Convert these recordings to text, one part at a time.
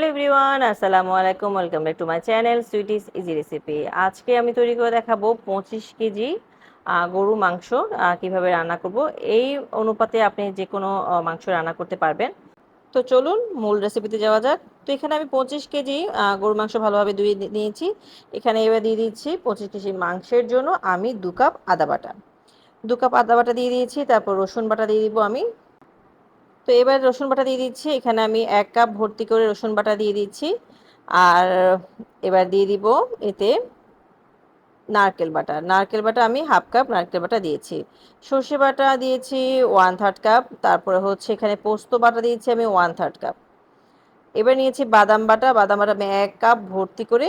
Hello everyone, আসসালামু আলাইকুম, welcome back to my channel sweeties easy recipe. আজকে আমি তৈরি করে দেখাবো পঁচিশ কেজি গরু মাংস কীভাবে রান্না করব। এই অনুপাতে আপনি যে কোনো মাংস রান্না করতে পারবেন। তো চলুন, মূল রেসিপিতে যাওয়া যাক। তো এখানে আমি পঁচিশ কেজি গরু মাংস ভালোভাবে ধুয়ে নিয়েছি। এখানে এবার দিয়ে দিচ্ছি পঁচিশ কেজি মাংসের জন্য আমি দু কাপ আদা বাটা। দু কাপ আদা বাটা দিয়ে দিয়েছি, তারপর রসুন বাটা দিয়ে দিব আমি। তো এবার রসুন বাটা দিয়ে দিচ্ছি। এখানে আমি এক কাপ ভর্তি করে রসুন বাটা দিয়ে দিচ্ছি। আর এবার দিয়ে দিব এতে নারকেল বাটা। নারকেল বাটা আমি হাফ কাপ নারকেল বাটা দিয়েছি। সর্ষে বাটা দিয়েছি ওয়ান থার্ড কাপ তারপরে হচ্ছে এখানে পোস্ত বাটা দিয়েছি আমি ওয়ান থার্ড কাপ এবার নিয়েছি বাদাম বাটা। বাদাম বাটা আমি এক কাপ ভর্তি করে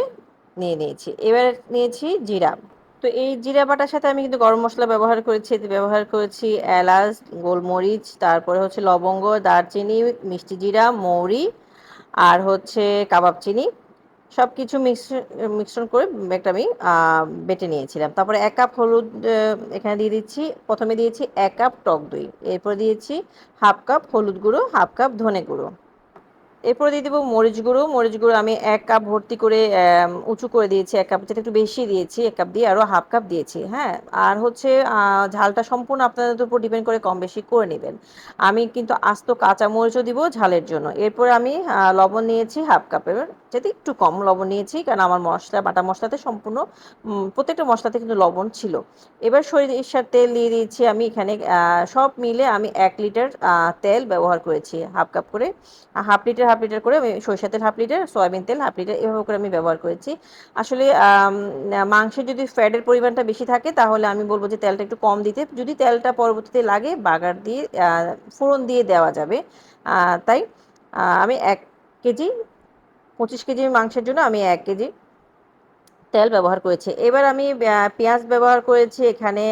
নিয়ে নিয়েছি। এবার নিয়েছি জিরা। তো এই জিরা বাটার সাথে আমি কিন্তু গরম মশলা ব্যবহার করেছি, এতে ব্যবহার করেছি এলাচ, গোলমরিচ, তারপরে হচ্ছে লবঙ্গ, দারচিনি, মিষ্টি জিরা, মৌরি আর হচ্ছে কাবাব চিনি। সব কিছু মিশ্রণ করে একটা আমি বেটে নিয়েছিলাম। তারপরে এক কাপ হলুদ এখানে দিয়ে দিচ্ছি। প্রথমে দিয়েছি এক কাপ টক দই। এরপর দিয়েছি হাফ কাপ হলুদ গুঁড়ো, হাফ কাপ ধনে গুঁড়ো। এরপরে দিয়ে দেবো মরিচ গুঁড়ো। মরিচ গুঁড়ো আমি এক কাপ ভর্তি করে উঁচু করে দিয়েছি, এক কাপ, যেটা একটু বেশি দিয়েছি, এক কাপ দিয়ে আরও হাফ কাপ দিয়েছি হ্যাঁ? আর হচ্ছে ঝালটা সম্পূর্ণ আপনাদের উপর ডিপেন্ড করে কম বেশি করে নেবেন। আমি কিন্তু আস্ত কাঁচা মরিচও দিব ঝালের জন্য। এরপরে আমি লবণ নিয়েছি হাফ কাপের যাতে একটু কম লবণ নিয়েছি, কারণ আমার মশলা, বাটা মশলাতে সম্পূর্ণ প্রত্যেকটা মশলাতে কিন্তু লবণ ছিল। এবার সরিষার তেল দিয়ে দিয়েছি আমি এখানে সব মিলে আমি এক লিটার তেল ব্যবহার করেছি, হাফ কাপ করে। হাফ লিটার হাফ লিটার করে আমি সরিষা তেল হাফ লিটার, সয়াবিন তেল হাফ লিটার, এভাবে করে আমি ব্যবহার করেছি। আসলে মাংসে যদি ফ্যাটের পরিমাণটা বেশি থাকে, তাহলে আমি বলব যে তেলটা একটু কম দিতে। যদি তেলটা পরবর্তীতে লাগে, বাগার দিয়ে ফোড়ন দিয়ে দেওয়া যাবে। তাই আমি এক কেজি, পঁচিশ কেজি মাংসের জন্য আমি এক কেজি তেল ব্যবহার করেছি। এবার আমি পেঁয়াজ ব্যবহার করেছি এখানে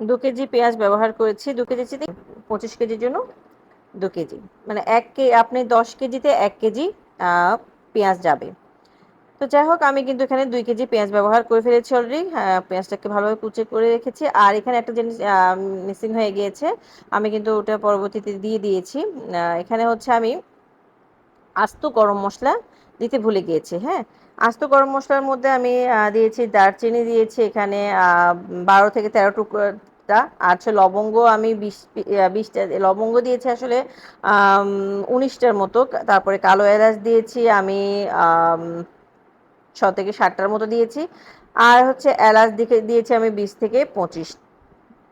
দু কেজি পেঁয়াজ ব্যবহার করেছি। দু কেজি পঁচিশ কেজির জন্য। দু কেজি। মানে এক কে, আপনি দশ কেজিতে এক কেজি পেঁয়াজ যাবে। তো যাই হোক, আমি কিন্তু এখানে দুই কেজি পেঁয়াজ ব্যবহার করে ফেলেছি অলরেডি পেঁয়াজটাকে ভালোভাবে কুচে করে রেখেছি। আর এখানে একটা জিনিস মিসিং হয়ে গিয়েছে। আমি কিন্তু ওটা পরবর্তীতে দিয়ে দিয়েছি। এখানে হচ্ছে আমি আস্ত গরম মশলা দিতে ভুলে গিয়েছি হ্যাঁ? আস্ত গরম মশলার মধ্যে আমি দিয়েছি দারচিনি, দিয়েছি এখানে বারো থেকে তেরো টুকরো টা আর হচ্ছে লবঙ্গ, আমি বিশ বিশটা লবঙ্গ দিয়েছি আসলে উনিশটার মতো তারপরে কালো এলাচ দিয়েছি, আমি ছ থেকে ষাটটার মতো দিয়েছি। আর হচ্ছে এলাচ দিকে, দিয়েছি আমি বিশ থেকে পঁচিশ,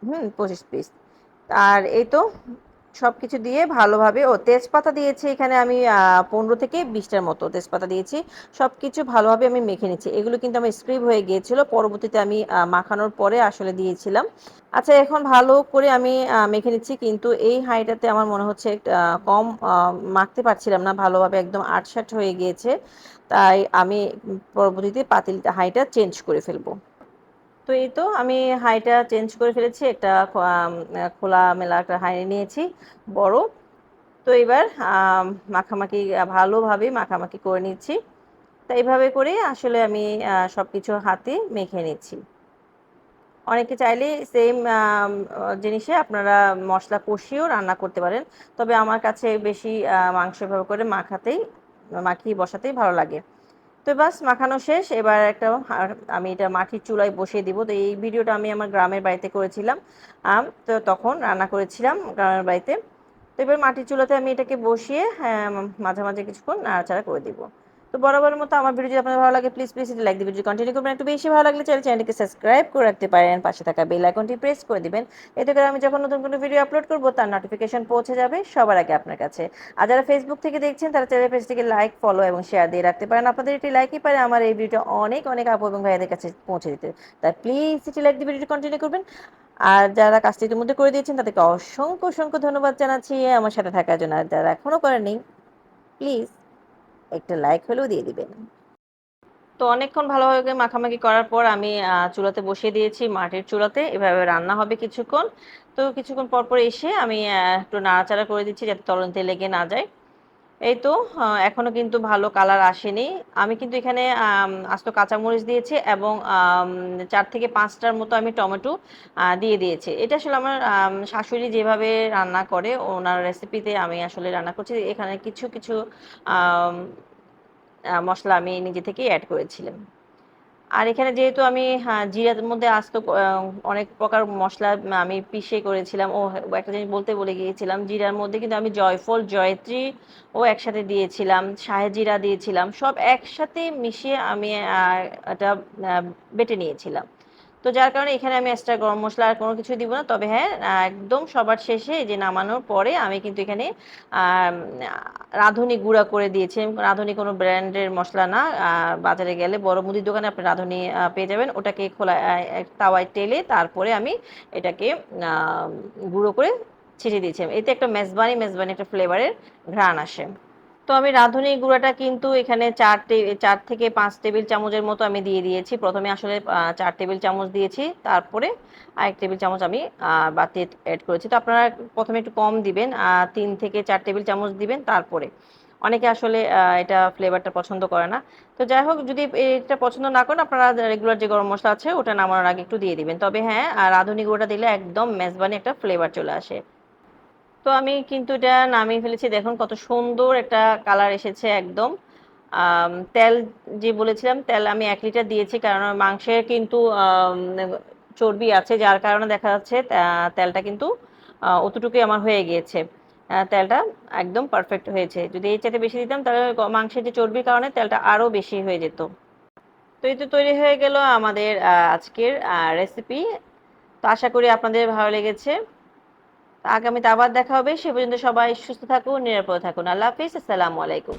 হুম, পঁচিশ পিস আর এই তো সব কিছু দিয়ে ভালোভাবে, ও তেজপাতা দিয়েছি এখানে আমি পনেরো থেকে বিশটার মতো তেজপাতা দিয়েছি। সব কিছু ভালোভাবে আমি মেখে নিচ্ছি। এগুলো কিন্তু আমার স্ক্রিপ হয়ে গিয়েছিল, পরবর্তীতে আমি মাখানোর পরে আসলে দিয়েছিলাম। আচ্ছা এখন ভালো করে আমি মেখে নিচ্ছি, কিন্তু এই হাঁড়িটাতে আমার মনে হচ্ছে কম মাখতে পারছিলাম না, ভালোভাবে একদম আটসাট হয়ে গিয়েছে। তাই আমি পরবর্তীতে পাতিল হাঁড়িটা চেঞ্জ করে ফেলব। তো এই তো আমি হাইটা চেঞ্জ করে ফেলেছি, একটা খোলা মেলা একটা হাই নিয়েছি, বড়। তো এবার মাখামাখি ভালোভাবে মাখামাখি করে নিচ্ছি। তো এইভাবে করে আসলে আমি সব কিছু হাতে মেখে নিচ্ছি। অনেকে চাইলে সেম জিনিসে আপনারা মশলা কষিয়েও রান্না করতে পারেন, তবে আমার কাছে বেশি মাংস এভাবে করে মাখাতেই, মাখিয়ে বসাতেই ভালো লাগে। তো বাস মাখানো শেষ। এবার একটা আমি এটা মাটির চুলায় বসিয়ে দিব। তো এই ভিডিওটা আমি আমার গ্রামের বাড়িতে করেছিলাম। তো তখন রান্না করেছিলাম গ্রামের বাড়িতে। তো এবার মাটির চুলাতে আমি এটাকে বসিয়ে হ্যাঁ, মাঝে মাঝে কিছুক্ষণ নাড়াচাড়া করে দিব। তো বরাবরের মতো আমার ভিডিও যদি আপনার ভালো লাগে প্লিজ প্লিজ লাইক দিবেন যদি কন্টিনিউ করবেন। একটু বেশি ভালো লাগলে চাইলে চ্যানেলটিকে সাবস্ক্রাইব করে রাখতে পারেন। পাশে থাকা বেল আইকনটি প্রেস করে দিবেন। এতে করে আমি যখন নতুন কোনো ভিডিও আপলোড করব, তার নোটিফিকেশন পৌঁছে যাবে সবার আগে আপনার কাছে। আর যারা ফেসবুক থেকে দেখছেন, তারা চ্যানেল পেজটিকে লাইক ফলো এবং শেয়ার দিয়ে রাখতে পারেন। আপনাদের এটি লাইকই পারে আমার এই ভিডিওটা অনেক অনেক আপু এবং ভাইয়াদের কাছে পৌঁছে দিতে। তাই প্লিজ এটি লাইক দিয়ে ভিডিওটি কন্টিনিউ করবেন। আর যারা কাজটি ইতিমধ্যে করে দিয়েছেন, তাদেরকে অসংখ্য অসংখ্য ধন্যবাদ জানাচ্ছি। আমার সাথে থাকার জন্য আর যারা এখনও করেননি প্লিজ একটা লাইক হলেও দিয়ে দিবেন। তো অনেকক্ষণ ভালোভাবে মাখামাখি করার পর আমি চুলাতে বসিয়ে দিয়েছি মাটির চুলাতে। এভাবে রান্না হবে কিছুক্ষণ। তো কিছুক্ষণ পর পর এসে আমি একটু নাড়াচাড়া করে দিচ্ছি যাতে তলন্তে লেগে না যায়। এই তো এখনও এখনও কিন্তু ভালো কালার আসেনি। আমি কিন্তু এখানে আস্ত কাঁচামরিচ দিয়েছি এবং চার থেকে পাঁচটার মতো আমি টমেটো দিয়ে দিয়েছি। এটা আসলে আমার শাশুড়ি যেভাবে রান্না করে, ওনার রেসিপিতে আমি আসলে রান্না করছি। এখানে কিছু কিছু মশলা আমি নিজে থেকেই অ্যাড করেছিলাম। আর এখানে যেহেতু আমি হ্যাঁ, জিরার মধ্যে আস্ত অনেক প্রকার মশলা আমি পিষে করেছিলাম। ও একটা জিনিস বলতে বলে গিয়েছিলাম জিরার মধ্যে কিন্তু আমি জয়ফল জয়ত্রী ও একসাথে দিয়েছিলাম জিরা দিয়েছিলাম সব একসাথে মিশিয়ে আমি এটা বেটে নিয়েছিলাম। তো যার কারণে এখানে আমি এক্সট্রা গরম মশলা আর কোনো কিছু দিব না। তবে হ্যাঁ একদম সবার শেষে যে নামানোর পরে আমি কিন্তু এখানে রাঁধুনি গুঁড়া করে দিয়েছি। রাঁধুনি কোনো ব্র্যান্ডের মশলা না। বাজারে গেলে বড় মুদির দোকানে আপনি রাঁধুনি পেয়ে যাবেন। ওটাকে খোলা তাওয়ায় টেলে তারপরে আমি এটাকে গুঁড়ো করে ছেড়ে দিয়েছি। এতে একটা মেজবানি মেজবানি একটা ফ্লেভারের ঘ্রাণ আসে। তো আমি রাঁধুনি গুঁড়াটা কিন্তু এখানে চার চার থেকে পাঁচ টেবিল চামচের মতো আমি দিয়ে দিয়েছি। প্রথমে আসলে চার টেবিল চামচ দিয়েছি, তারপরে আরেক টেবিল চামচ আমি বাতি অ্যাড করেছি। তো আপনারা প্রথমে একটু কম দিবেন তিন থেকে চার টেবিল চামচ দিবেন, তারপরে। অনেকে আসলে এটা ফ্লেভারটা পছন্দ করে না। তো যাই হোক, যদি এটা পছন্দ না করেন, আপনারা রেগুলার যে গরম মশলা আছে, ওটা নামানোর আগে একটু দিয়ে দিবেন। তবে হ্যাঁ রাঁধুনি গুঁড়োটা দিলে একদম মেজবানি একটা ফ্লেভার চলে আসে। তো আমি কিন্তু এটা নামিয়ে ফেলেছি। দেখুন কত সুন্দর একটা কালার এসেছে একদম। তেল যে বলেছিলাম, তেল আমি এক লিটার দিয়েছি কারণ মাংসের কিন্তু চর্বি আছে, যার কারণে দেখা যাচ্ছে তেলটা কিন্তু অতটুকুই আমার হয়ে গিয়েছে। তেলটা একদম পারফেক্ট হয়েছে। যদি এই চাইতে বেশি দিতাম তাহলে মাংসের যে চর্বির কারণে তেলটা আরও বেশি হয়ে যেত। তো এই তো তৈরি হয়ে গেল আমাদের আজকের রেসিপি তো আশা করি আপনাদের ভালো লেগেছে। আগামীতে আবার দেখা হবে। সে পর্যন্ত সবাই সুস্থ থাকুন, নিরাপদ থাকুন। আল্লাহ হাফিজ। আসসালামু আলাইকুম।